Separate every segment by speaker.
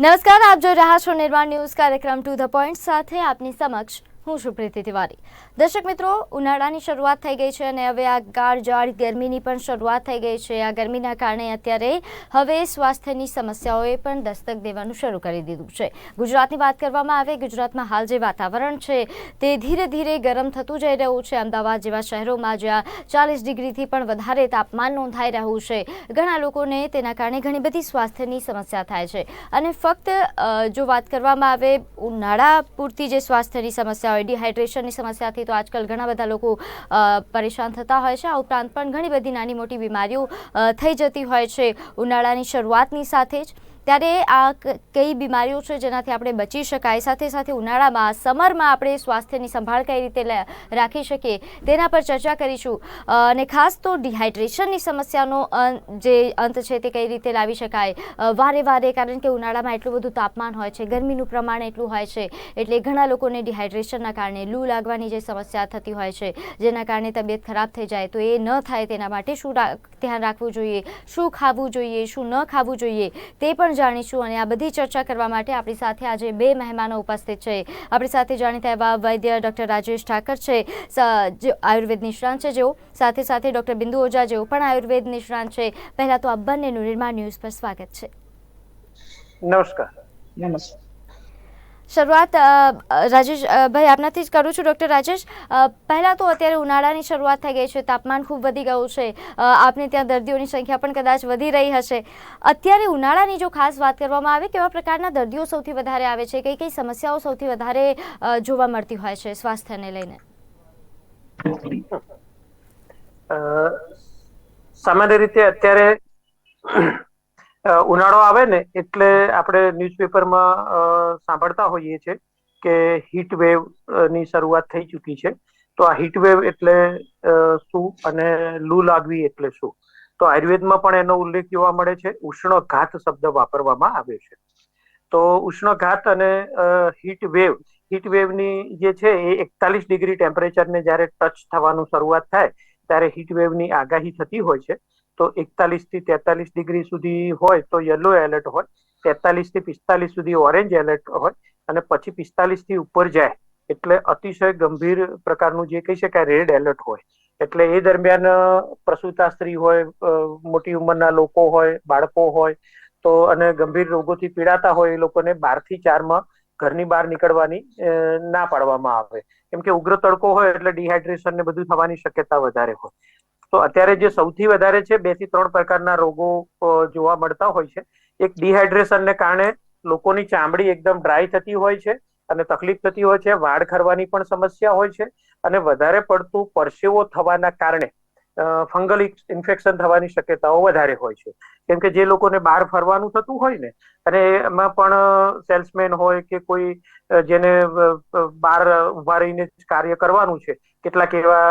Speaker 1: નમસ્કાર આપ જોઈ રહ્યા છો નિર્માણ ન્યૂઝ કાર્યક્રમ ટુ ધ પોઈન્ટ સાથે આપની સમક્ષ હું છું પ્રીતિ તિવારી. દર્શક મિત્રો, ઉનાળાની શરૂઆત થઈ ગઈ છે અને હવે આ ગાઢ ગરમીની પણ શરૂઆત થઈ ગઈ છે. આ ગરમીના કારણે અત્યારે હવે સ્વાસ્થ્યની સમસ્યાઓએ પણ દસ્તક દેવાનું શરૂ કરી દીધું છે. ગુજરાતની વાત કરવામાં આવે, ગુજરાતમાં હાલ જે વાતાવરણ છે તે ધીરે ધીરે ગરમ થતું જઈ રહ્યું છે. અમદાવાદ જેવા શહેરોમાં જ્યાં ચાલીસ ડિગ્રીથી પણ વધારે તાપમાન નોંધાઈ રહ્યું છે, ઘણા લોકોને તેના કારણે ઘણી બધી સ્વાસ્થ્યની સમસ્યા થાય છે. અને ફક્ત જો વાત કરવામાં આવે, ઉનાળા પૂરતી જે સ્વાસ્થ્યની સમસ્યા હોય. ડિહાઇડ્રેશનની સમસ્યાથી તો આજકાલ ઘણા બધા લોકો પરેશાન થતા હોય છે. આ ઉપરાંત પણ ઘણી બધી નાની મોટી બીમારીઓ થઈ જતી હોય છે ઉનાળાની શરૂઆતની સાથે જ. ત્યારે આ કઈ બીમારીઓ છે જેનાથી આપણે બચી શકાય? સાથે સાથે ઉનાળામાં, સમરમાં આપણે સ્વાસ્થ્યની સંભાળ કઈ રીતે રાખી શકીએ? તેના પર ચર્ચા કરીશું. અને ખાસ તો ડિહાઇડ્રેશનની સમસ્યાનો જે અંત છે તે કઈ રીતે લાવી શકાય? વારે વારે, કારણ કે ઉનાળામાં એટલું બધું તાપમાન હોય છે, ગરમીનું પ્રમાણ એટલું હોય છે, એટલે ઘણા લોકોને ડિહાઇડ્રેશનના કારણે લૂ લાગવાની જે સમસ્યા થતી હોય છે, જેના કારણે તબિયત ખરાબ થઈ જાય, તો એ ન થાય તેના માટે શું ધ્યાન રાખવું જોઈએ? શું ખાવું જોઈએ? શું ન ખાવું જોઈએ? તે પણ જાણીશું અને આ બધી ચર્ચા કરવા માટે આપણી સાથે આજે બે મહેમાનો ઉપસ્થિત છે. આપણી સાથે જાણીતા એવા વૈદ્ય ડૉક્ટર રાજેશ ઠાકર છે આયુર્વેદ નિષ્ણાંત છે જેઓ. સાથે સાથે ડૉક્ટર બિંદુ ઓઝા જેઓ પણ આયુર્વેદ નિષ્ણાંત છે. પહેલાં તો આ બંનેનું નિર્માણ ન્યૂઝ પર સ્વાગત છે.
Speaker 2: નમસ્કાર.
Speaker 3: નમસ્કાર.
Speaker 1: શરૂઆત રાજેશ ભાઈ, આપનાથી જ કરું છું, ડૉક્ટર રાજેશ. પહેલાં તો અત્યારે ઉનાળાની શરૂઆત થઈ ગઈ છે, તાપમાન ખૂબ વધી ગયું છે. આપને ત્યાં દર્દીઓની સંખ્યા પણ કદાચ વધી રહી હશે. અત્યારે ઉનાળાની જો ખાસ વાત કરવામાં આવે, કેવા પ્રકારના દર્દીઓ સૌથી વધારે આવે છે? કઈ કઈ સમસ્યાઓ સૌથી વધારે જોવા મળતી હોય છે સ્વાસ્થ્યને લઈને?
Speaker 2: સામાન્ય રીતે અત્યારે ઉનાળો આવે ને એટલે આપણે ન્યૂઝપેપરમાં સાંભળતા હોઈએ છીએ કે હીટ વેવની શરૂઆત થઈ ચૂકી છે. તો આ હીટ વેવ એટલે શું અને લૂ લાગવી એટલે શું? તો આયુર્વેદમાં પણ એનો ઉલ્લેખ જોવા મળે છે. ઉષ્ણઘાત શબ્દ વાપરવામાં આવે છે. તો ઉષ્ણઘાત અને હીટ વેવ હીટ વેવની જે છે એ એકતાલીસ ડિગ્રી ટેમ્પરેચરને જ્યારે ટચ થવાનું શરૂઆત થાય, ત્યારે હીટ વેવની આગાહી થતી હોય છે. તો એકતાલીસથી તેતાલીસ ડિગ્રી સુધી હોય તો યલો એલર્ટ હોય, તેતાલીસથી પિસ્તાલીસ સુધી ઓરેન્જ એલર્ટ હોય અને પછી પિસ્તાલીસથી ઉપર જાય. એટલે અતિશય ગંભીર પ્રકારનું જે કહી શકાય રેડ એલર્ટ હોય. એટલે એ દરમિયાન પ્રસૂતા સ્ત્રી હોય મોટી ઉંમરના લોકો હોય, બાળકો હોય, તો અને ગંભીર રોગોથી પીડાતા હોય એ લોકોને બારથી ચારમાં ઘરની બહાર નીકળવાની ના પાડવામાં આવે. કેમ કે ઉગ્ર તડકો હોય એટલે ડિહાઇડ્રેશન ને બધું થવાની શક્યતા વધારે હોય. તો અત્યારે જે સૌથી વધારે છે, બેથી ત્રણ પ્રકારના રોગો જોવા મળતા હોય છે. એક ડિહાઇડ્રેશનને કારણે લોકોની ચામડી એકદમ ડ્રાય થતી હોય છે અને તકલીફ થતી હોય છે, વાળ ખરવાની પણ સમસ્યા હોય છે અને વધારે પડતું પરસેવો થવાના કારણે ફંગલ ઇન્ફેક્શન થવાની શક્યતાઓ વધારે હોય છે. કેમ કે જે લોકોને બહાર ફરવાનું થતું હોય ને, અને એમાં પણ સેલ્સમેન હોય કે કોઈ જેને બહાર ઊભા રહીને કાર્ય કરવાનું છે, કેટલાક એવા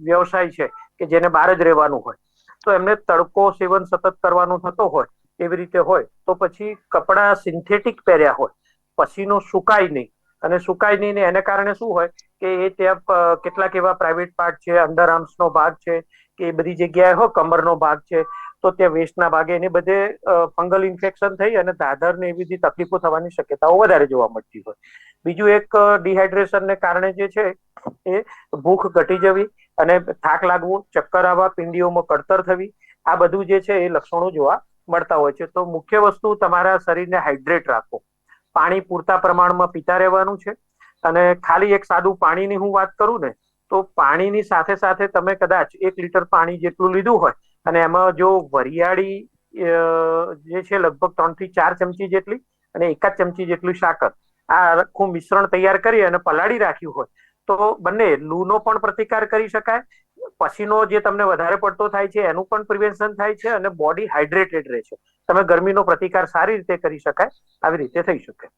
Speaker 2: વ્યવસાય છે કે જેને બહાર જ રહેવાનું હોય. તો એમને તડકો સેવન સતત કરવાનું થતો હોય, એવી રીતે હોય, તો પછી કપડાં સિન્થેટિક પહેર્યા હોય. પસીનો સુકાય નહીં. અને સુકાય નહીં ને એને કારણે શું હોય કે એ ત્યાં કેટલાક એવા પ્રાઇવેટ પાર્ટ છે અંડર આર્મ્સનો ભાગ છે, કે એ બધી જગ્યાએ હો, કમરનો ભાગ છે, તો ત્યાં વેસ્ટના ભાગે એને બધે ફંગલ ઇન્ફેક્શન થઈ અને દાદર ને એવી બધી તકલીફો થવાની શક્યતાઓ વધારે જોવા મળતી હોય. બીજું એક ડિહાઇડ્રેશનને કારણે જે છે એ ભૂખ ઘટી જવી અને થાક લાગવો, ચક્કર આવવા, પિંડીઓમાં કડતર થવી, આ બધું જે છે એ લક્ષણો જોવા મળતા હોય છે. તો મુખ્ય વસ્તુ તમારા શરીરને હાઇડ્રેટ રાખો. પાણી પૂરતા પ્રમાણમાં પીતા રહેવાનું છે. અને ખાલી એક સાદું પાણીની હું વાત કરું ને, તો પાણીની સાથે સાથે તમે કદાચ એક લીટર પાણી જેટલું લીધું હોય અને એમાં જો વરિયાળી જે છે લગભગ ત્રણથી ચાર ચમચી જેટલી અને એકાદ ચમચી જેટલું સાકર આ આખું મિશ્રણ તૈયાર કરી અને પલાળી રાખ્યું હોય તો બંને લૂનો પણ પ્રતિકાર કરી શકાય. પસીનો જે તમને વધારે પડતો થાય છે, એનું પણ પ્રિવેન્શન થાય છે અને બોડી હાઇડ્રેટેડ રહે છે. તમે ગરમીનો પ્રતિકાર સારી રીતે કરી શકાય, આવી રીતે થઈ શકે.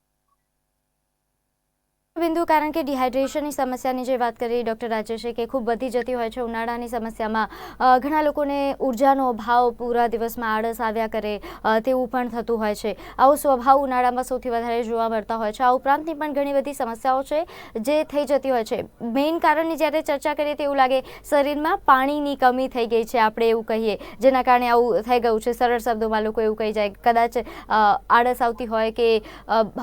Speaker 1: બિંદુ, કારણ કે ડિહાઇડ્રેશનની સમસ્યાની જે વાત કરી ડૉક્ટર રાજેશે કે ખૂબ વધી જતી હોય છે, ઉનાળાની સમસ્યામાં ઘણા લોકોને ઉર્જાનો અભાવ પૂરા દિવસમાં આળસ આવ્યા કરે તેવું પણ થતું હોય છે. આવો સ્વભાવ ઉનાળામાં સૌથી વધારે જોવા મળતા હોય છે. આ ઉપરાંતની પણ ઘણી બધી સમસ્યાઓ છે જે થઈ જતી હોય છે. મેઇન કારણની જ્યારે ચર્ચા કરીએ તો એવું લાગે શરીરમાં પાણીની કમી થઈ ગઈ છે, આપણે એવું કહીએ, જેના કારણે આવું થઈ ગયું છે. સરળ શબ્દોમાં લોકો એવું કહી જાય, કદાચ આળસ આવતી હોય કે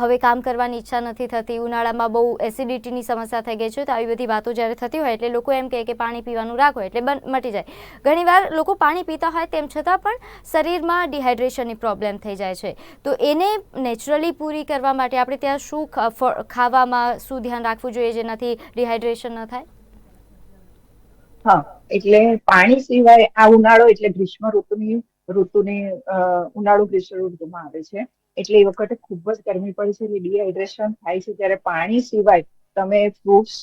Speaker 1: હવે કામ કરવાની ઈચ્છા નથી થતી, ઉનાળામાં બહુ એસિડિટીની સમસ્યા થઈ ગઈ છે, તો આવી બધી વાતો જ્યારે થતી હોય એટલે લોકો એમ કહે કે પાણી પીવાનું રાખો એટલે બન, મટી જાય. ઘણીવાર લોકો પાણી પીતા હોય તેમ છતાં પણ શરીરમાં ડિહાઇડ્રેશનની પ્રોબ્લેમ થઈ જાય છે. તો એને નેચરલી પૂરી કરવા માટે આપણે ત્યાં શું ખાવામાં શું ધ્યાન રાખવું જોઈએ જેનાથી ડિહાઇડ્રેશન ન થાય?
Speaker 3: હા, એટલે પાણી સિવાય આ ઉનાળો એટલે ગ્રીષ્મ ઋતુની ઋતુની ઉનાળો ગ્રીષ્મ ઋતુમાં આવે છે. એટલે એ વખતે ખૂબ જ ગરમી પડે છે એટલે ડિહાઇડ્રેશન થાય છે. ત્યારે પાણી સિવાય તમે ફ્રૂટ્સ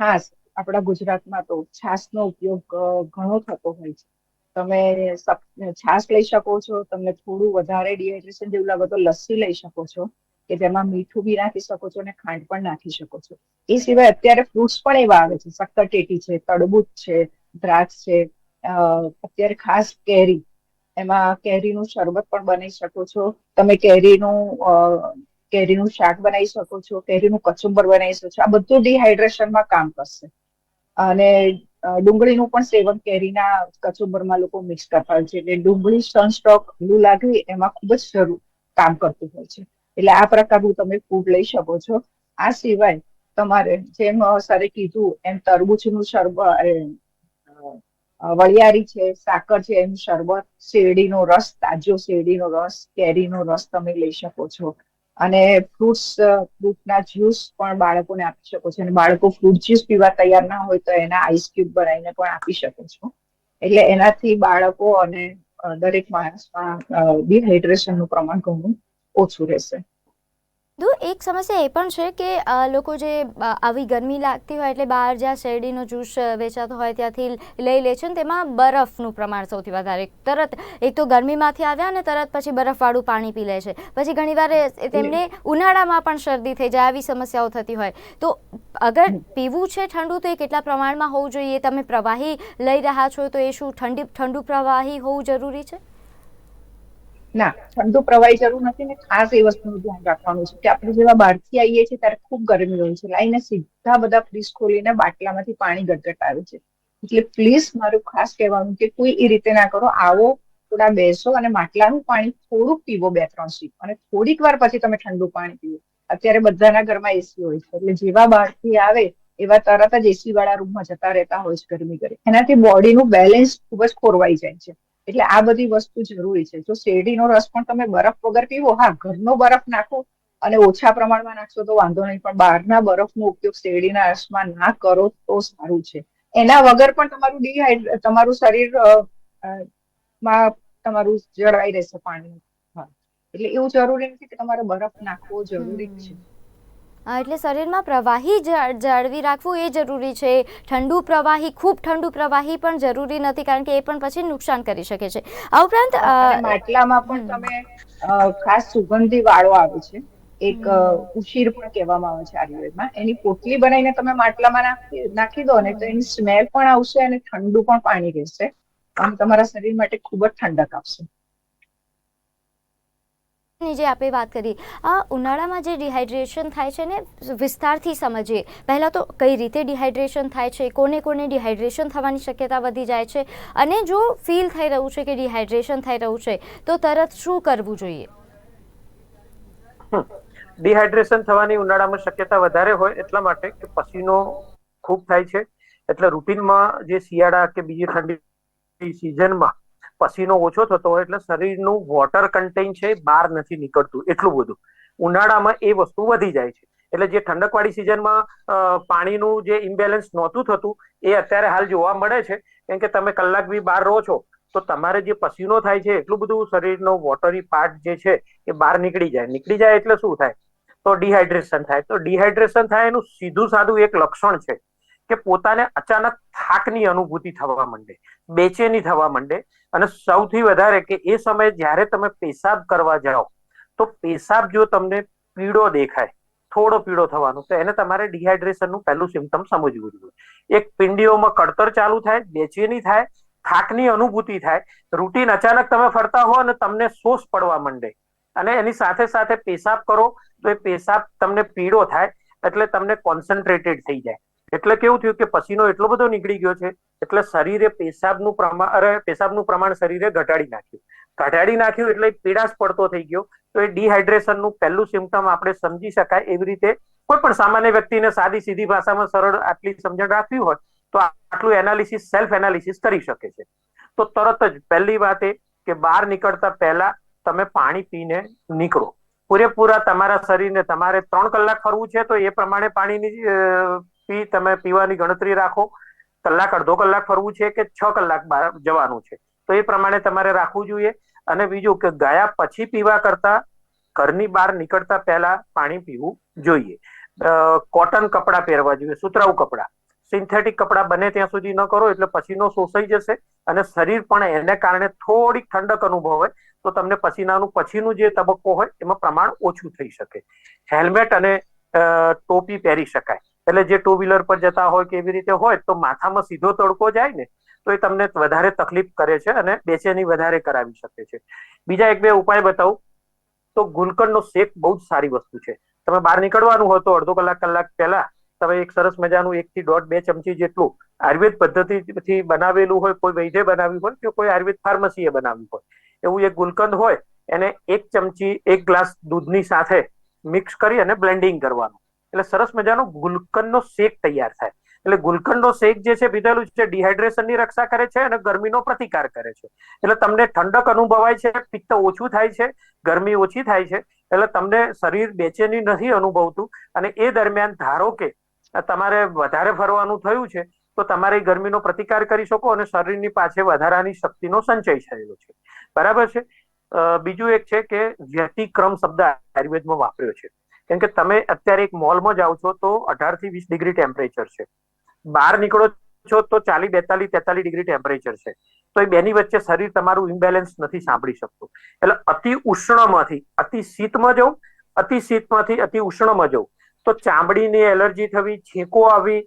Speaker 3: ખાસ આપણા ગુજરાતમાં તો છાશનો ઉપયોગ ઘણો થતો હોય છે. તમે છાશ લઈ શકો છો, તમને થોડું વધારે ડિહાઇડ્રેશન જેવું લાગે તો લસ્સી લઈ શકો છો, કે જેમાં મીઠું બી નાખી શકો છો અને ખાંડ પણ નાખી શકો છો. એ સિવાય અત્યારે ફ્રૂટ્સ પણ એવા આવે છે, સક્કરટેટી છે તડબૂચ છે, દ્રાક્ષ છે અત્યારે ખાસ કેરી એમાં કેરીનું શરબત પણ બનાવી શકો છો. તમે કેરીનું કેરીનું શાક બનાવી શકો છો, કેરીનું કચુંબર બનાવી શકો છો. આ બધું ડિહાઇડ્રેશનમાં કામ કરશે. અને ડુંગળીનું પણ સેવન કેરીના કચુંબરમાં લોકો મિક્સ કરતા હોય છે. એટલે ડુંગળી સનસ્ટ્રોક લૂ લાગવી એમાં ખૂબ જ જરૂર કામ કરતું હોય છે. એટલે આ પ્રકારનું તમે ફૂડ લઈ શકો છો. આ સિવાય તમારે જેમ સરે કીધું એમ તરબૂચનું શરબત વળિયારી છે, સાકર છે એનું શરબત, શેરડીનો રસ, તાજો શેરડીનો રસ, કેરીનો રસ તમે લઈ શકો છો. અને ફ્રૂટ્સ ફ્રૂટના જ્યુસ પણ બાળકોને આપી શકો છો. અને બાળકો ફ્રૂટ જ્યુસ પીવા તૈયાર ના હોય તો એના આઈસ ક્યુબ બનાવીને પણ આપી શકો છો. એટલે એનાથી બાળકો અને દરેક માણસમાં ડિહાઇડ્રેશનનું પ્રમાણ ઘણું ઓછું રહેશે.
Speaker 1: તો એક સમસ્યા એ પણ છે કે લોકો જે આવી ગરમી લાગતી હોય એટલે બહાર જ્યાં શેરડીનો જ્યુસ વેચાતો હોય ત્યાંથી લઈ લે છે ને તેમાં બરફનું પ્રમાણ સૌથી વધારે. તરત એક તો ગરમીમાંથી આવ્યા ને તરત પછી બરફવાળું પાણી પી લે છે. પછી ઘણીવાર તેમને ઉનાળામાં પણ શરદી થઈ જાય આવી સમસ્યાઓ થતી હોય. તો અગર પીવું છે ઠંડુ તો એ કેટલા પ્રમાણમાં હોવું જોઈએ? તમે પ્રવાહી લઈ રહ્યા છો તો એ શું ઠંડી ઠંડુ પ્રવાહી હોવું જરૂરી છે?
Speaker 3: ના, ઠંડુ પ્રવાહી જરૂર નથી ને ખાસ એ વસ્તુનું ધ્યાન રાખવાનું છે કે આપણે જેવા બહારથી આવીએ છીએ ત્યારે ખૂબ ગરમી હોય છે. લાઈને સીધા બધા ફ્રીજ ખોલીને બાટલામાંથી પાણી ગટગટ આવે છે. એટલે પ્લીઝ મારું ખાસ કહેવાનું કે કોઈ એ રીતે ના કરો. આવો, થોડા બેસો અને માટલાનું પાણી થોડુંક પીવો બે, ત્રણ સીપ અને થોડીક વાર પછી તમે ઠંડુ પાણી પીવો. અત્યારે બધાના ઘરમાં એસી હોય છે. એટલે જેવા બહારથી આવે એવા તરત જ એસી વાળા રૂમમાં જતા રહેતા હોય છે ગરમી ગરમી એનાથી બોડીનું બેલેન્સ ખૂબ જ ખોરવાઈ જાય છે. એટલે આ બધી વસ્તુ જરૂરી છે. જો શેરડીનો રસ પણ તમે બરફ વગર પીવો, હા, ઘરનો બરફ નાખો અને ઓછા પ્રમાણમાં નાખશો તો વાંધો નહીં, પણ બહારના બરફનો ઉપયોગ શેરડીના રસમાં ના કરો તો સારું છે. એના વગર પણ તમારું ડિહાઇડ તમારું શરીરમાં તમારું જળવાઈ રહેશે પાણી એટલે એવું જરૂરી નથી કે તમારે બરફ નાખવો જરૂરી છે.
Speaker 1: એટલે શરીરમાં પ્રવાહી જાળવી રાખવું એ જરૂરી છે. ઠંડુ પ્રવાહી, ખૂબ ઠંડુ પ્રવાહી પણ જરૂરી નથી, કારણ કે એ પણ પછી નુકસાન કરી શકે છે. આ ઉપરાંત
Speaker 3: માટલામાં પણ તમે ખાસ સુગંધી વાળો આવે છે. એક ઉશીર પણ કહેવામાં આવે છે આયુર્વેદમાં. એની પોટલી બનાવીને તમે માટલામાં નાખી દો ને તો એની સ્મેલ પણ આવશે અને ઠંડુ પણ પાણી રહેશે. આમ તમારા શરીર માટે ખૂબ જ ઠંડક આપશે.
Speaker 1: ની જે આપણે વાત કરી, આ ઉનાળામાં જે ડિહાઇડ્રેશન થાય છે ને, વિસ્તારથી સમજીએ, પહેલાં તો કઈ રીતે ડિહાઇડ્રેશન થાય છે, કોને કોને ડિહાઇડ્રેશન થવાની શક્યતા વધી જાય છે, અને જો ફીલ થઈ રહ્યું છે કે ડિહાઇડ્રેશન થઈ રહ્યું છે, તો તરત શું કરવું જોઈએ?
Speaker 2: ડિહાઇડ્રેશન થવાની ઉનાળામાં શક્યતા વધારે હોય એટલા માટે કે પસીનો ખૂબ થાય છે. એટલે રૂટીનમાં જે શિયાળા કે બીજી ઠંડી સિઝનમાં પસીનો ઓછો થતો હોય એટલે શરીરનું વોટર કન્ટેન છે બહાર નથી નીકળતું, એટલું બધું. ઉનાળામાં એ વસ્તુ વધી જાય છે. એટલે જે ઠંડકવાળી સિઝનમાં પાણીનું જે ઇમ્બેલેન્સ નહોતું થતું, એ અત્યારે હાલ જોવા મળે છે. કેમ કે તમે કલાક બી બહાર રહો છો, તો તમારે જે પસીનો થાય છે, એટલું બધું શરીરનો વોટરી પાર્ટ જે છે, એ બહાર નીકળી જાય. નીકળી જાય એટલે શું થાય? તો ડિહાઇડ્રેશન થાય. તો ડિહાઇડ્રેશન થાય એનું સીધું સાદું એક લક્ષણ છે. કે પોતાને અચાનક થાકની અનુભૂતિ થવા માંડે, બેચેની થવા માંડે. અને સૌથી વધારે કે એ સમયે જ્યારે તમે પેશાબ કરવા જાઓ, તો પેશાબ જો તમને પીળો દેખાય, થોડો પીળો થવાનો, તો એને તમારે ડિહાઇડ્રેશનનું પહેલું સિમ્ટમ સમજવું જોઈએ. એક પિંડીઓમાં કડતર ચાલુ થાય, બેચેની થાય, થાકની અનુભૂતિ થાય રૂટીન અચાનક તમે ફરતા હો અને તમને સોસ પડવા માંડે. અને એની સાથે સાથે પેશાબ કરો, તો એ પેશાબ તમને પીળો થાય, એટલે તમને કોન્સન્ટ્રેટેડ થઈ જાય. એટલે કેવું થયું કે પસીનો એટલો બધો નીકળી ગયો છે, એટલે શરીરે પેશાબનું પ્રમાણ અરે, પેશાબનું પ્રમાણ શરીરે ઘટાડી નાખ્યું. ઘટાડી નાખ્યું એટલે પીડાશ પડતો થઈ ગયો. તો એ ડિહાઇડ્રેશનનું પહેલું સિમ્ટમ આપણે સમજી શકાય એવી રીતે કોઈ પણ સામાન્ય વ્યક્તિને સાદી સીધી ભાષામાં સરળ આટલી સમજણ રાખવી હોય, તો આટલું એનાલિસિસ સેલ્ફ એનાલિસિસ કરી શકે છે. તો તરત જ પહેલી વાત એ કે બહાર નીકળતા પહેલા તમે પાણી પીને નીકળો. પૂરેપૂરા તમારા શરીરને તમારે ત્રણ કલાક ફરવું છે તો એ પ્રમાણે પાણીની પી તમે પીવાની ગણતરી રાખો. કલાક, અડધો કલાક ફરવું છે કે છ કલાક બહાર જવાનું છે? તો એ પ્રમાણે તમારે રાખવું જોઈએ. અને બીજું કે ગયા પછી પીવા કરતા ઘરની બહાર નીકળતા પહેલા પાણી પીવું જોઈએ. કોટન કપડાં પહેરવા જોઈએ, સુતરાઉ કપડાં. સિન્થેટિક કપડાં બને ત્યાં સુધી ન કરો, એટલે પસીનો શોષાઈ જશે અને શરીર પણ એને કારણે થોડીક ઠંડક અનુભવે. તો તમને પસીનાનું, પછીનું જે તબક્કો હોય, એમાં પ્રમાણ ઓછું થઈ શકે. હેલ્મેટ અને ટોપી પહેરી શકાય. એટલે જે ટુ વ્હીલર પર જતા હોય કે એવી રીતે હોય, તો માથામાં સીધો તડકો જાય ને, તો એ તમને વધારે તકલીફ કરે છે અને બેચેની વધારે કરાવી શકે છે. બીજા એક બે ઉપાય બતાવું. તો ગુલકંદનો શેક બહુ જ સારી વસ્તુ છે. તમે બહાર નીકળવાનું હોય તો અડધો કલાક કલાક પહેલા તમે એક સરસ મજાનું એક થી દોઢ, બે ચમચી જેટલું આયુર્વેદ પદ્ધતિથી બનાવેલું હોય, કોઈ વૈદ્ય બનાવ્યું હોય કે કોઈ આયુર્વેદ ફાર્મસીએ બનાવ્યું હોય. એવું એક ગુલકંદ હોય, એને એક ચમચી, એક ગ્લાસ દૂધની સાથે મિક્સ કરી અને બ્લેન્ડિંગ કરવાનું. એટલે સરસ મજાનો ગુલકંદનો શેક તૈયાર થાય. એટલે ગુલકંદનો શેક જે છે, પીધેલું છે ડિહાઇડ્રેશનની રક્ષા કરે છે અને ગરમીનો પ્રતિકાર કરે છે. એટલે તમને ઠંડક અનુભવાય છે, પિત્ત ઓછું થાય છે, ગરમી ઓછી થાય છે, એટલે તમને શરીર બેચેની નથી અનુભવતું. અને એ દરમિયાન ધારો કે તમારે વધારે ફરવાનું થયું છે, તો તમારે ગરમીનો પ્રતિકાર કરી શકો અને શરીરની પાછળ વધારાની શક્તિનો સંચય થયેલો છે. બરાબર છે? બીજું એક છે કે વ્યતિક્રમ શબ્દ આયુર્વેદમાં વાપર્યો છે. કેમ કે તમે અત્યારે એક મોલમાં જાઓ છો તો અઢારથી વીસ ડિગ્રી ટેમ્પરેચર છે. બહાર નીકળો છો તો ચાલી બેતાલીસ, તેતાલીસ ડિગ્રી ટેમ્પરેચર છે. તો એ બેની વચ્ચે શરીર તમારું ઇમ્બેલેન્સ નથી સાંભળી શકતું. એટલે અતિ ઉષ્ણમાંથી, અતિ શીતમાં જવું અતિ શીતમાંથી અતિ ઉષ્ણમાં જવું તો ચામડીની એલર્જી થવી, છીંકો આવી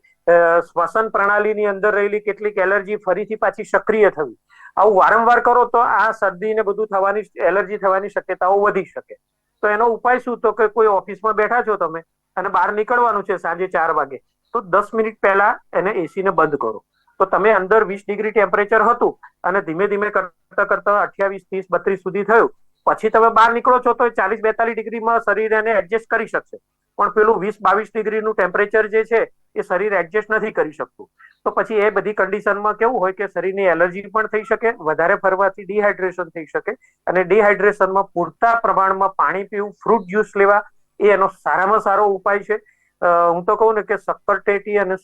Speaker 2: શ્વસન પ્રણાલીની અંદર રહેલી કેટલીક એલર્જી ફરીથી પાછી સક્રિય થવી. આવું વારંવાર કરો તો આ શરદી ને બધું થવાની, એલર્જી થવાની શક્યતાઓ વધી શકે. તો એનો ઉપાય શું? તો કે કોઈ ઓફિસમાં બેઠા છો તમે અને બહાર નીકળવાનું છે સાંજે ચાર વાગે, તો દસ મિનિટ પહેલા એને એસી ને બંધ કરો. તો તમે અંદર વીસ ડિગ્રી ટેમ્પરેચર હતું અને ધીમે ધીમે કરતા કરતા અઠ્યાવીસ, ત્રીસ, બત્રીસ સુધી થયું. પછી તમે બહાર નીકળો છો તો ચાલીસ બેતાલીસ ડિગ્રીમાં શરીર એને એડજસ્ટ કરી શકશે. પણ પેલું વીસ, બાવીસ ડિગ્રીનું ટેમ્પરેચર જે છે એ શરીર એડજસ્ટ નથી કરી શકતું. તો પછી એ બધી કન્ડિશનમાં કેવું હોય કે શરીરની એલર્જી પણ થઈ શકે, વધારે ફરવાથી ડિહાઇડ્રેશન થઈ શકે અને ડિહાઇડ્રેશનમાં પૂરતા પ્રમાણમાં પાણી પીવું ફ્રૂટ જ્યુસ લેવા, એ એનો સારામાં સારો ઉપાય છે. હું તો કહું ને કે શક્કરટેટી અને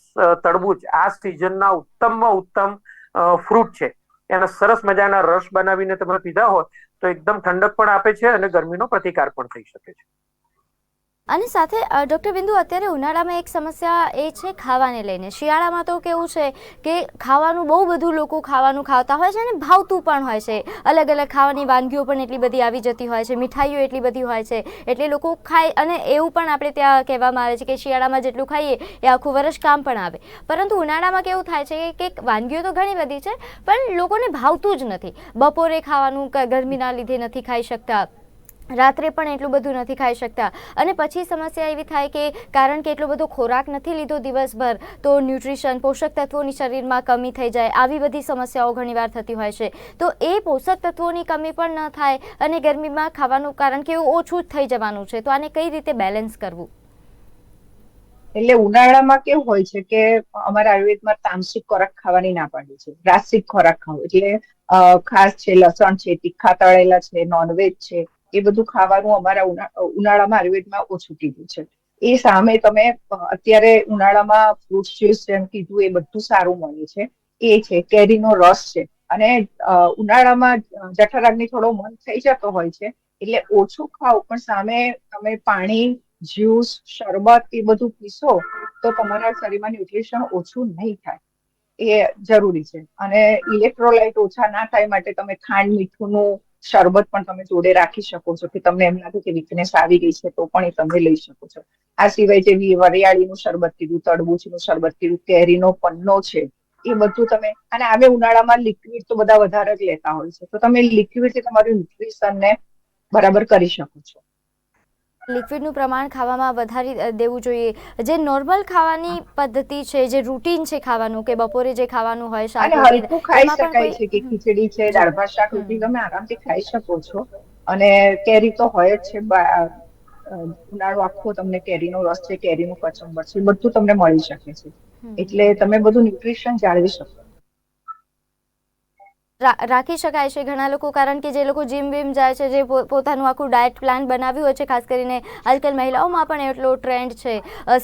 Speaker 2: તડબૂચ આ સિઝનના ઉત્તમમાં ઉત્તમ ફ્રૂટ છે. એના સરસ મજાના રસ બનાવીને તમે પીધા હોય તો એકદમ ઠંડક પણ આપે છે અને ગરમીનો પ્રતિકાર પણ થઈ શકે છે.
Speaker 1: અને સાથે ડૉક્ટર બિંદુ, અત્યારે ઉનાળામાં એક સમસ્યા એ છે ખાવાને લઈને. શિયાળામાં તો કેવું છે કે ખાવાનું બહુ બધું લોકો ખાવાનું ખાતા હોય છે અને ભાવતું પણ હોય છે. અલગ અલગ ખાવાની વાનગીઓ પણ એટલી બધી આવી જતી હોય છે, મીઠાઈઓ એટલી બધી હોય છે. એટલે લોકો ખાય અને એવું પણ આપણે ત્યાં કહેવામાં આવે છે કે શિયાળામાં જેટલું ખાઈએ એ આખું વર્ષ કામ પણ આવે. પરંતુ ઉનાળામાં કેવું થાય છે કે વાનગીઓ તો ઘણી બધી છે, પણ લોકોને ભાવતું જ નથી. બપોરે ખાવાનું ગરમીના લીધે નથી ખાઈ શકતા. રાત્રે પણ એટલું બધું નથી ખાઈ શકતા. અને પછી સમસ્યા એવી થાય કે કારણ કે એટલો બધો ખોરાક નથી લીધો દિવસભર, તો ન્યુટ્રિશન, પોષક તત્વોની શરીરમાં કમી થઈ જાય. આવી બધી સમસ્યાઓ ઘણીવાર થતી હોય છે. તો એ પોષક તત્વોની કમી પણ ન થાય અને ગરમીમાં ખાવાનું, કારણ કે એવું ઓછું જ થઈ જવાનું છે. તો આને કઈ રીતે બેલેન્સ કરવું?
Speaker 3: એટલે ઉનાળામાં કેવું હોય છે કે અમારા આયુર્વેદમાં તામસિક ખોરાક ખાવાની ના પાડી છે. રાસિક ખોરાક ખાવો. એટલે ખાસ છે, લસણ છે, તીખા તળેલા છે, નોનવેજ છે. એ બધું ખાવાનું અમારા ઉનાળામાં આયુર્વેદમાં ઓછું કીધું છે. એ સામે તમે અત્યારે ઉનાળામાં ફ્રૂટ જ્યુસ જેમ કીધું એ બધું સારું મળે છે. એ છે, કેરીનો રસ છે. અને ઉનાળામાં જઠરાગ્નિ થોડો મન થઈ જતો હોય છે, એટલે ઓછું ખાઓ પણ સામે તમે પાણી જ્યુસ શરબત એ બધું પીશો, તો તમારા શરીરમાં ન્યુટ્રિશન ઓછું નહીં થાય. એ જરૂરી છે. અને ઇલેક્ટ્રોલાઇટ ઓછા ના થાય માટે તમે ખાંડ, મીઠુંનું શરબત પણ તમે જોડે રાખી શકો છો કે તમને એમ લાગે કે વીકનેસ આવી ગઈ છે, તો પણ એ તમે લઈ શકો છો. આ સિવાય જેવી વરિયાળીનું શરબત કીધું તડબૂચનું શરબત કીધું, કેરીનો પન્નો છે, એ બધું તમે, અને આવે ઉનાળામાં લિક્વિડ તો બધા વધારે જ લેતા હોય છે. તો તમે લિક્વિડથી તમારું ન્યુટ્રિશનને બરાબર કરી શકો છો.
Speaker 1: લિક્વિડનું પ્રમાણ ખાવામાં વધારી દેવું જોઈએ. જે નોર્મલ ખાવાની પદ્ધતિ છે જે રૂટીન છે ખાવાનું કે બપોરે જે ખાવાનું હોય શાક
Speaker 3: અને હલકું ખાઈ શકાય છે કે ખીચડી છે દાળ ભાત શાક રોટલી તમે આરામથી ખાઈ શકો છો. અને કેરી તો હોય જ છે ઉનાળો આખો તમને કેરીનો રસ છે કેરીનું કચંબર છે બધું તમને મળી શકે છે. એટલે તમે બધું ન્યુટ્રિશન જાળવી શકો.
Speaker 1: રાખી શકાય છે ઘણા લોકો, કારણ કે જે લોકો જીમ બીમ જાય છે, જે પોતાનું આખું ડાયટ પ્લાન બનાવ્યું હોય છે, ખાસ કરીને આજકાલ મહિલાઓમાં પણ એટલો ટ્રેન્ડ છે.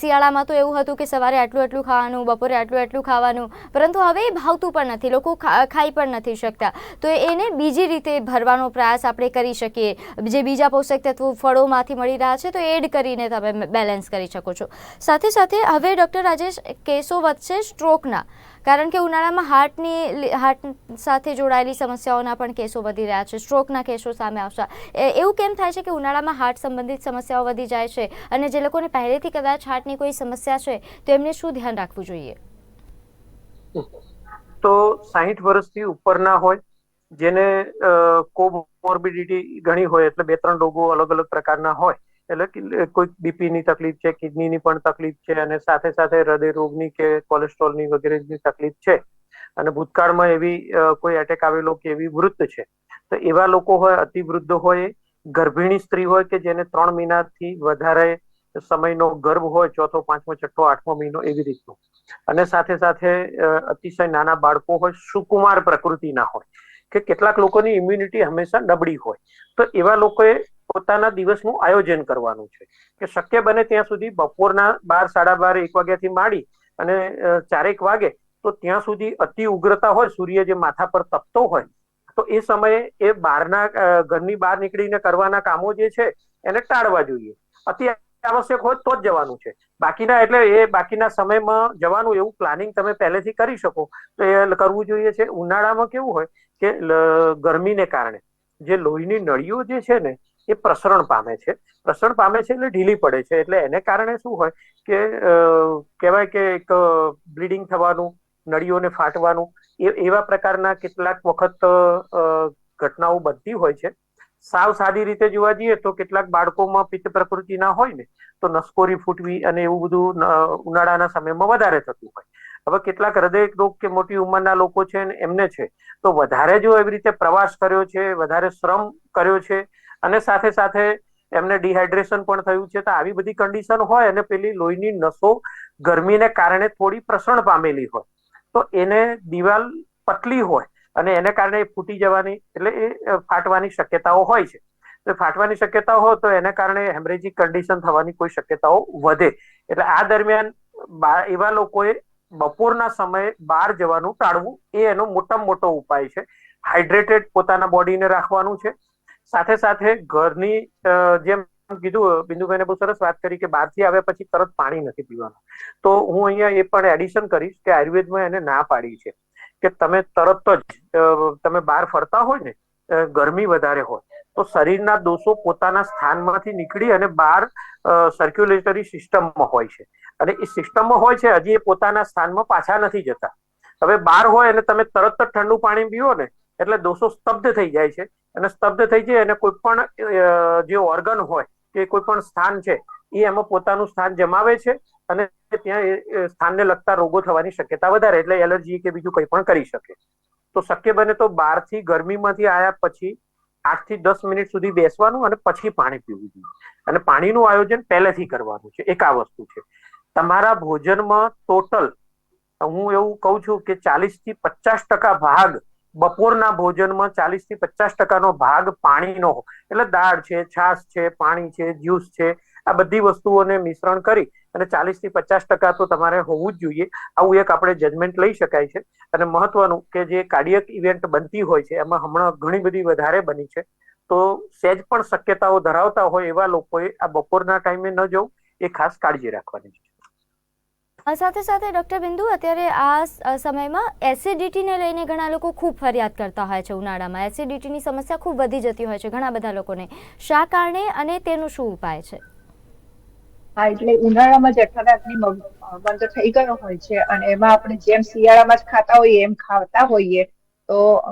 Speaker 1: શિયાળામાં તો એવું હતું કે સવારે આટલું આટલું ખાવાનું, બપોરે આટલું આટલું ખાવાનું, પરંતુ હવે એ ભાવતું પણ નથી, લોકો ખાઈ પણ નથી શકતા. તો એને બીજી રીતે ભરવાનો પ્રયાસ આપણે કરી શકીએ. જે બીજા પોષક તત્વો ફળોમાંથી મળી રહ્યા છે, તો એડ કરીને તમે બેલેન્સ કરી શકો છો. સાથે સાથે હવે ડૉક્ટર રાજેશ કેસો વધશે સ્ટ્રોકના કારણ કે ઉનાળામાં હાર્ટની હાર્ટ સાથે જોડાયેલી સમસ્યાઓના પણ કેસો વધી રહ્યા છે, સ્ટ્રોકના કેસો સામે આવશે. એવું કેમ થાય છે કે ઉનાળામાં હાર્ટ સંબંધિત સમસ્યાઓ વધી જાય છે અને જે લોકોને પહેલેથી કદાચ હાર્ટની કોઈ સમસ્યા છે, તો એમને શું ધ્યાન રાખવું જોઈએ?
Speaker 2: તો સાહીઠ વર્ષથી ઉપરના હોય, જેને કોમોર્બિડિટી ઘણી હોય, એટલે બે ત્રણ રોગો અલગ અલગ પ્રકારના હોય એટલે કે કોઈ બીપી ની તકલીફ છે, કિડનીની પણ તકલીફ છે અને સાથે સાથે હૃદય રોગની કે કોલેસ્ટ્રોલની વગેરેની તકલીફ છે. અને ભૂતકાળમાં એવી કોઈ એટેક આવેલો કે એવી વૃદ્ધ છે. તો એવા લોકો હોય અતિ વૃદ્ધ હોય, ગર્ભિણી સ્ત્રી હોય કે જેને ત્રણ મહિનાથી વધારે સમયનો ગર્ભ હોય, ચોથો, પાંચમો, છઠ્ઠો, આઠમો મહિનો એવી રીતનું. અને સાથે સાથે અતિશય નાના બાળકો હોય, સુકુમાર પ્રકૃતિના હોય. કે કેટલાક લોકોની ઇમ્યુનિટી હંમેશા નબળી હોય. તો એવા લોકોએ પોતાના દિવસનું આયોજન કરવાનું છે. કે શક્ય બને ત્યાં સુધી બપોરના બાર, સાડા બાર, એક વાગ્યાથી માંડી અને ચારેક વાગે તો ત્યાં સુધી અતિ ઉગ્રતા હોય, સૂર્ય જે માથા પર તપતો હોય, તો એ સમયે એ બહારના ઘરની બહાર નીકળીને કરવાના કામો જે છે એને ટાળવા જોઈએ. અતિ આવશ્યક હોય તો જ જવાનું છે. બાકીના એટલે એ બાકીના સમયમાં જવાનું, એવું પ્લાનિંગ તમે પહેલેથી કરી શકો. તો એ કરવું જોઈએ છે. ઉનાળામાં કેવું હોય કે ગરમીને કારણે જે લોહીની નળીઓ જે છે ને એ પ્રસરણ પામે છે. પ્રસરણ પામે છે એટલે ઢીલી પડે છે. એટલે એને કારણે શું હોય કે કહેવાય કે એક બ્લીડિંગ થવાનું, નળીઓને ફાટવાનું, એ, એવા પ્રકારના કેટલાક વખત ઘટનાઓ બનતી હોય છે. સાવ સાદી રીતે જોવા જઈએ તો કેટલાક બાળકોમાં પિત્ત પ્રકૃતિના હોય ને, તો નસકોરી ફૂટવી અને એવું બધું ઉનાળાના સમયમાં વધારે થતું હોય. હવે કેટલાક હૃદય રોગ કે મોટી ઉંમરના લોકો છે ને, એમને છે. તો વધારે જો એવી રીતે પ્રવાસ કર્યો છે, વધારે શ્રમ કર્યો છે અને સાથે સાથે એમને ડિહાઇડ્રેશન પણ થયું છે. તો આવી બધી કન્ડિશન હોય અને પેલી લોહીની નસો ગરમીને કારણે થોડી પ્રસરણ પામેલી હોય. તો એને દિવાલ પતલી હોય અને એને કારણે ફૂટી જવાની એટલે એ ફાટવાની શક્યતાઓ હોય છે. તો ફાટવાની શક્યતા હોય તો એને કારણે હેમરેજિક કન્ડિશન થવાની કોઈ શક્યતાઓ વધે. એટલે આ દરમિયાન એવા લોકોએ બપોરના સમયે બહાર જવાનું ટાળવું એ એનો મોટામાં મોટો ઉપાય છે. હાઇડ્રેટેડ પોતાના બોડીને રાખવાનું છે. સાથે સાથે ઘરની જેમ કીધું બિંદુભાઈને બહુ સરસ વાત કરી કે બહારથી આવ્યા પછી તરત પાણી નથી પીવાનું. તો હું અહીંયા એ પણ એડિશન કરીશ કે આયુર્વેદમાં એને ના પાડી છે. કે તમે તરત જ તમે બહાર ફરતા હોય ને ગરમી વધારે હોય, તો શરીરના દોષો પોતાના સ્થાનમાંથી નીકળી અને બહાર સર્ક્યુલેટરી સિસ્ટમમાં હોય છે. અને એ સિસ્ટમમાં હોય છે, હજી એ પોતાના સ્થાનમાં પાછા નથી જતા. હવે બહાર હોય અને તમે તરત જ ઠંડુ પાણી પીવો ને, એટલે દોષો સ્તબ્ધ થઈ જાય છે. અને સ્તબ્ધ થઈ જાય અને કોઈ પણ જે ઓર્ગન હોય કે કોઈ પણ સ્થાન છે, એ એમાં પોતાનું સ્થાન જમાવે છે અને ત્યાં સ્થાનને લગતા રોગો થવાની શક્યતા વધારે, એટલે એલર્જી કે બીજું કંઈ પણ કરી શકે. તો શક્ય બને તો બહારથી ગરમીમાંથી આવ્યા પછી આઠથી દસ મિનિટ સુધી બેસવાનું અને પછી પાણી પીવું જોઈએ. અને પાણીનું આયોજન પહેલેથી કરવાનું છે, એક આ વસ્તુ છે. તમારા ભોજનમાં ટોટલ હું એવું કહું છું કે ચાલીસથી પચાસ ટકા ભાગ બપોરના ભોજનમાં ચાલીસથી પચાસ ટકાનો ભાગ પાણીનો એટલે દાળ છે, છાશ છે, પાણી છે, જ્યુસ છે, આ બધી વસ્તુઓને મિશ્રણ કરી અને ચાલીસથી પચાસ ટકા તો તમારે હોવું જ જોઈએ. આવું એક આપણે જજમેન્ટ લઈ શકાય છે. અને મહત્વનું કે જે કાર્ડિયક ઇવેન્ટ બનતી હોય છે, એમાં હમણાં ઘણી બધી વધારે બની છે. તો સહેજ પણ શક્યતાઓ ધરાવતા હોય એવા લોકોએ આ બપોરના ટાઈમે ન જવું. એ ખાસ કાળજી રાખવાની છે.
Speaker 1: સાથે સાથે ડૉક્ટર બિંદુ, અત્યારે આ સમયમાં એસિડિટીને લઈને ઘણા લોકો ખૂબ ફરિયાદ કરતા હોય છે ઉનાળામાં. એસિડિટીની સમસ્યા ખૂબ વધી જતી હોય છે ઘણા બધા લોકોને. શા કારણે અને તેનું શું ઉપાય છે?
Speaker 3: હા, એટલે ઉનાળામાં મ- બંધ થઈ ગયો હોય છે અને એમાં આપણે જેમ શિયાળામાં જ ખાતા હોઈએ, એમ ખાતા હોઈએ, તો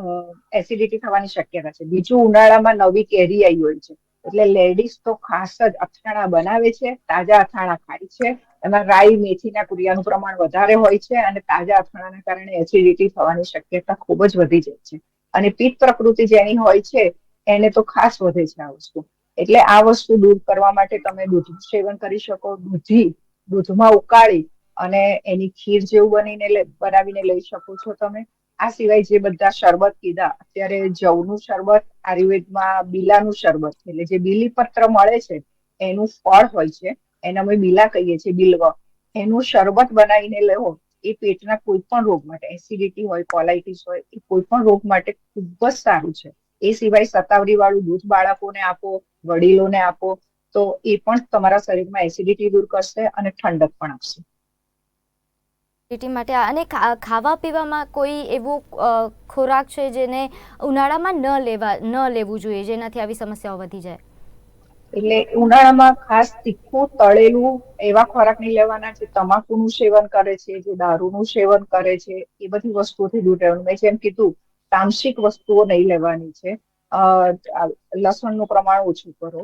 Speaker 3: એસિડિટી થવાની શક્યતા છે. બીજું ઉનાળામાં નવી કેરી આવી હોય છે. એટલે લેડીઝ તો ખાસ જ અથાણા બનાવે છે, તાજા અથાણા ખાય છે. એમાં રાઈ, મેથીના કુરિયાનું પ્રમાણ વધારે હોય છે અને તાજા અથાણાના કારણે એસિડિટી થવાની શક્યતા ખૂબ જ વધી જાય છે. અને પિત્ત પ્રકૃતિ જેની હોય છે, એને તો ખાસ વધે છે આ વસ્તુ. એટલે આ વસ્તુ દૂર કરવા માટે તમે દૂધનું સેવન કરી શકો, દૂધી દૂધમાં ઉકાળી અને એની ખીર જેવું બનીને બનાવીને લઈ શકો છો તમે. આ સિવાય જે બધા શરબત કીધા, અત્યારે જવનું શરબત, આયુર્વેદમાં બીલાનું શરબત, એટલે જે બીલીપત્ર મળે છે, એનું ફળ હોય છે. એને અમે બીલા કહીએ છીએ, બિલ્વ. એનું શરબત બનાવીને લેવો, એ પેટના કોઈ પણ રોગ માટે એસિડિટી હોય કોલાઇટિસ હોય, એ કોઈ પણ રોગ માટે ખૂબ જ સારું છે. એ સિવાય સતાવરી વાળું દૂધ બાળકોને આપો, વડીલોને આપો, તો એ પણ તમારા શરીરમાં એસિડિટી દૂર કરશે અને ઠંડક પણ આપશે.
Speaker 1: એસિડિટી માટે અને ખાવા પીવામાં કોઈ એવો ખોરાક છે જેને ઉનાળામાં ન લેવા, ન લેવું જોઈએ, જેનાથી આવી સમસ્યાઓ વધી જાય?
Speaker 3: એટલે ઉનાળામાં ખાસ તીખું, તળેલું એવા ખોરાક નહીં લેવાના જે તમાકુનું સેવન કરે છે, જે દારૂનું સેવન કરે છે, એ બધી વસ્તુઓથી દૂર રહેવાનું. મેં જેમ કીધું, તામસિક વસ્તુઓ નહીં લેવાની છે. લસણનું પ્રમાણ ઓછું કરો.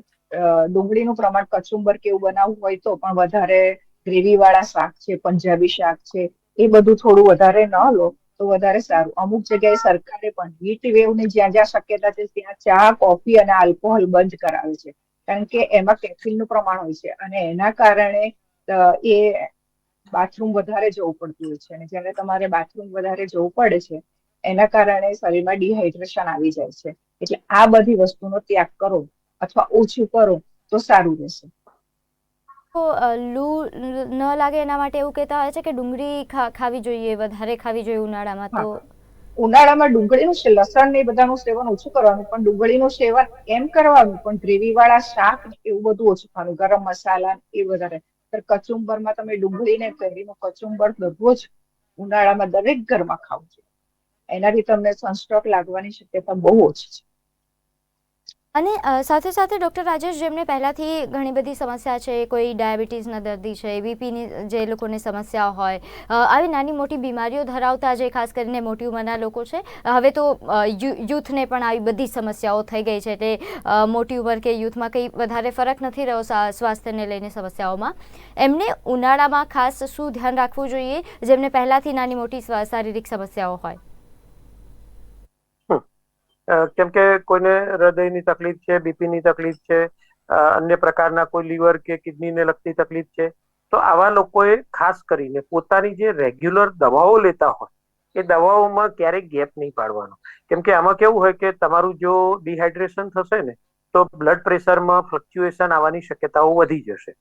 Speaker 3: ડુંગળીનું પ્રમાણ કચુંબર કેવું બનાવવું હોય તો પણ વધારે ગ્રેવી વાળા શાક છે, પંજાબી શાક છે, એ બધું થોડું વધારે ન લો તો વધારે સારું. અમુક જગ્યાએ સરકારે પણ હીટ વેવની જ્યાં જ્યાં શક્યતા છે ત્યાં ચા, કોફી અને આલ્કોહોલ બંધ કરાવે છે. કારણ કે એમાં કેફીનનું પ્રમાણ હોય છે. અને એના કારણે એ બાથરૂમ વધારે જવું પડતું હોય છે. અને જ્યારે તમારે બાથરૂમ વધારે જવું પડે છે એના કારણે શરીરમાં ડિહાઇડ્રેશન આવી જાય છે. એટલે આ બધી વસ્તુનો ત્યાગ કરો અથવા ઓછું કરો તો સારું રહેશે.
Speaker 1: તો લૂ ન ન લાગે એના માટે એવું કહેતા હોય છે કે ડુંગળી ખાવી જોઈએ વધારે ખાવી જોઈએ ઉનાળામાં? તો
Speaker 3: ઉનાળામાં ડુંગળીનું છે લસણ ને બધાનું સેવન ઓછું કરવાનું, પણ ડુંગળીનું સેવન એમ કરવાનું, પણ ગ્રેવી વાળા શાક એવું બધું ઓછું ખાવાનું, ગરમ મસાલા એ વધારે. કચુંબરમાં તમે ડુંગળીને કેરીનું કચુંબર દરરોજ ઉનાળામાં દરેક ઘરમાં ખાવું જોઈએ. એનાથી તમને સનસ્ટ્રોક લાગવાની શક્યતા બહુ ઓછી છે.
Speaker 1: અને સાથે સાથે ડૉક્ટર રાજેશ જેમને પહેલાંથી ઘણી બધી સમસ્યા છે, કોઈ ડાયાબિટીસના દર્દી છે, બીપીની, જે લોકોને સમસ્યા હોય આવી નાની મોટી બીમારીઓ ધરાવતા જે ખાસ કરીને મોટી ઉંમરના લોકો છે, હવે તો યુથને પણ આવી બધી સમસ્યાઓ થઈ ગઈ છે, એટલે મોટી ઉંમર કે યુથમાં કંઈ વધારે ફરક નથી રહ્યો સ્વાસ્થ્યને લઈને સમસ્યાઓમાં. એમને ઉનાળામાં ખાસ શું ધ્યાન રાખવું જોઈએ, જેમને પહેલાંથી નાની મોટી શારીરિક સમસ્યાઓ હોય?
Speaker 2: કેમ કે કોઈને હૃદયની તકલીફ છે, બીપીની તકલીફ છે અન્ય પ્રકારના કોઈ લીવર કે કિડનીને લગતી તકલીફ છે, તો આવા લોકોએ ખાસ કરીને પોતાની જે રેગ્યુલર દવાઓ લેતા હોય, એ દવાઓમાં ક્યારેય ગેપ નહીં પાડવાનો. કેમ કે આમાં કેવું હોય કે તમારું જો ડિહાઇડ્રેશન થશે ને, તો બ્લડ પ્રેશરમાં ફ્લક્ચ્યુએશન આવવાની શક્યતાઓ વધી જશે.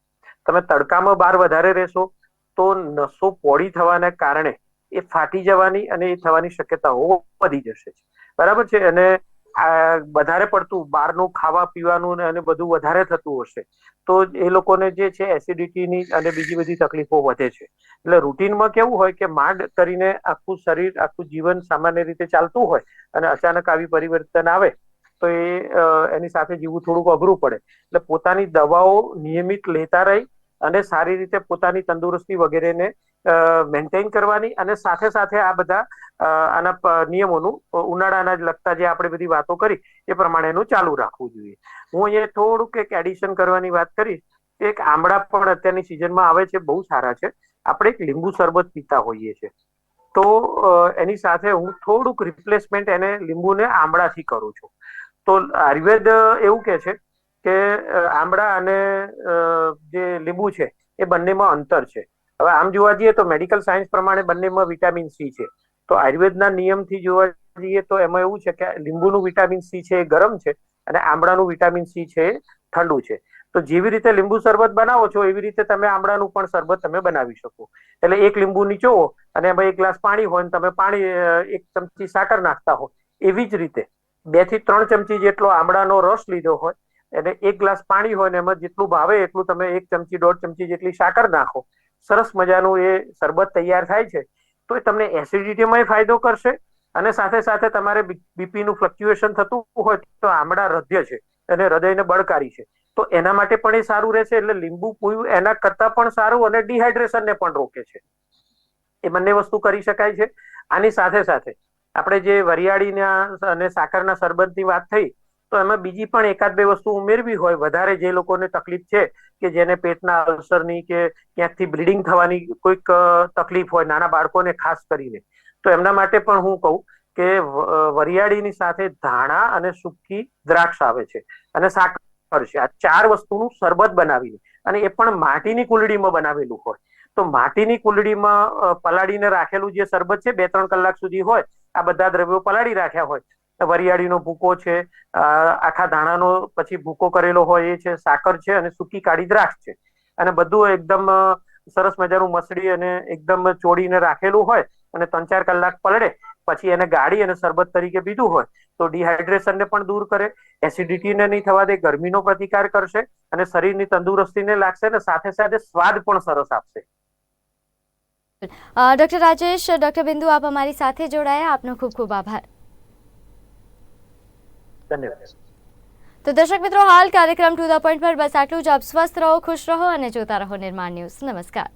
Speaker 2: તમે તડકામાં બહાર વધારે રહેશો, તો નસો પોળી થવાના કારણે એ ફાટી જવાની અને એ થવાની શક્યતાઓ વધી જશે. બરાબર છે? અને વધારે પડતું બહારનું ખાવા પીવાનું ને અને બધું વધારે થતું હશે. તો એ લોકોને જે છે એસિડિટીની અને બીજી બધી તકલીફો વધે છે. એટલે રૂટીનમાં કેવું હોય કે માંડ કરીને આખું શરીર, આખું જીવન સામાન્ય રીતે ચાલતું હોય અને અચાનક આવી પરિવર્તન આવે, તો એ એની સાથે જીવવું થોડુંક અઘરું પડે. એટલે પોતાની દવાઓ નિયમિત લેતા રહી અને સારી રીતે પોતાની તંદુરસ્તી વગેરેને મેન્ટેન કરવાની અને સાથે સાથે આ બધા આના નિયમોનું ઉનાળાના જ લગતા જે આપણે બધી વાતો કરી, એ પ્રમાણે એનું ચાલુ રાખવું જોઈએ. હું અહીંયા થોડુંક એક એડિશન કરવાની વાત કરીશ. એક આમળા પણ અત્યારની સિઝનમાં આવે છે, બહુ સારા છે. આપણે એક લીંબુ શરબત પીતા હોઈએ છીએ તો એની સાથે હું થોડુંક રિપ્લેસમેન્ટ એને લીંબુને આમળાથી કરું છું. તો આયુર્વેદ એવું કે છે કે આમળા અને જે લીંબુ છે, એ બંનેમાં અંતર છે. હવે આમ જોવા જઈએ તો મેડિકલ સાયન્સ પ્રમાણે બંનેમાં વિટામિન સી છે. તો આયુર્વેદના નિયમથી જોવા જઈએ તો એમાં એવું છે કે લીંબુનું વિટામિન સી છે એ ગરમ છે અને આમળાનું વિટામિન સી છે એ ઠંડુ છે. તો જેવી રીતે લીંબુ શરબત બનાવો છો, એવી રીતે તમે આમળાનું પણ શરબત તમે બનાવી શકો. એટલે એક લીંબુ નીચોવો અને એમાં એક ગ્લાસ પાણી હોય ને તમે પાણી એક ચમચી સાકર નાખતા હો. એવી જ રીતે બેથી ત્રણ ચમચી જેટલો આમળાનો રસ લીધો હોય અને એક ગ્લાસ પાણી હોય ને એમાં જેટલું ભાવે એટલું તમે એક ચમચી, દોઢ ચમચી જેટલી સાકર નાખો. સરસ મજાનું એ શરબત તૈયાર થાય છે. તો એ તમને એસિડિટીમાં ફાયદો કરશે અને સાથે સાથે તમારે બીપીનું ફ્લક્ચ્યુએશન થતું હોય તો આમળા હૃદય છે અને હૃદયને બળકારી છે. તો એના માટે પણ એ સારું રહેશે એટલે લીંબુ પીવું એના કરતા પણ સારું અને ડિહાઇડ્રેશનને પણ રોકે છે. એ બંને વસ્તુ કરી શકાય છે. આની સાથે સાથે આપણે જે વરિયાળીના અને સાકરના શરબતની વાત થઈ, તો એમાં બીજી પણ એકાદ બે વસ્તુ ઉમેરવી હોય, વધારે જે લોકોને તકલીફ છે કે જેને પેટના અલ્સરની કે ક્યાંકથી બ્લીડિંગ થવાની કોઈક તકલીફ હોય નાના બાળકોને ખાસ કરીને. તો એમના માટે પણ હું કહું કે વરિયાળીની સાથે ધાણા અને સૂકી દ્રાક્ષ આવે છે અને સાકર છે. આ ચાર વસ્તુનું શરબત બનાવીને અને એ પણ માટીની કુલડીમાં બનાવેલું હોય. તો માટીની કુલડીમાં પલાળીને રાખેલું જે શરબત છે, બે ત્રણ કલાક સુધી હોય, આ બધા દ્રવ્યો પલાળી રાખ્યા હોય. વરિયાળીનો ભૂકો છે આખા ધાણાનો પછી ભૂકો કરેલો હોય એ છે, સાકર છે અને સૂકી કાળી દ્રાક્ષ છે. અને બધું એકદમ સરસ મજાનું મસળી અને એકદમ ચોડીને રાખેલું હોય અને ત્રણ ચાર કલાક પલળે, પછી એને ગાળી અને શરબત તરીકે પીધું હોય, તો ડિહાઇડ્રેશનને પણ દૂર કરે, એસિડિટીને નહીં થવા દે, ગરમીનો પ્રતિકાર કરશે અને શરીરની તંદુરસ્તીને લાગશે અને સાથે સાથે સ્વાદ પણ સરસ આપશે.
Speaker 1: ડોક્ટર રાજેશ, ડોક્ટર બિંદુ, આપ અમારી સાથે જોડાયા. આપનો ખૂબ ખૂબ આભાર.
Speaker 2: ધન્યવાદ.
Speaker 1: તો દર્શક મિત્રો, હાલ કાર્યક્રમ ટુ ધ પોઈન્ટ પર બસ આટલું જ. આપ સ્વસ્થ રહો, ખુશ રહો અને જોતા રહો નિર્માણ ન્યૂઝ. નમસ્કાર.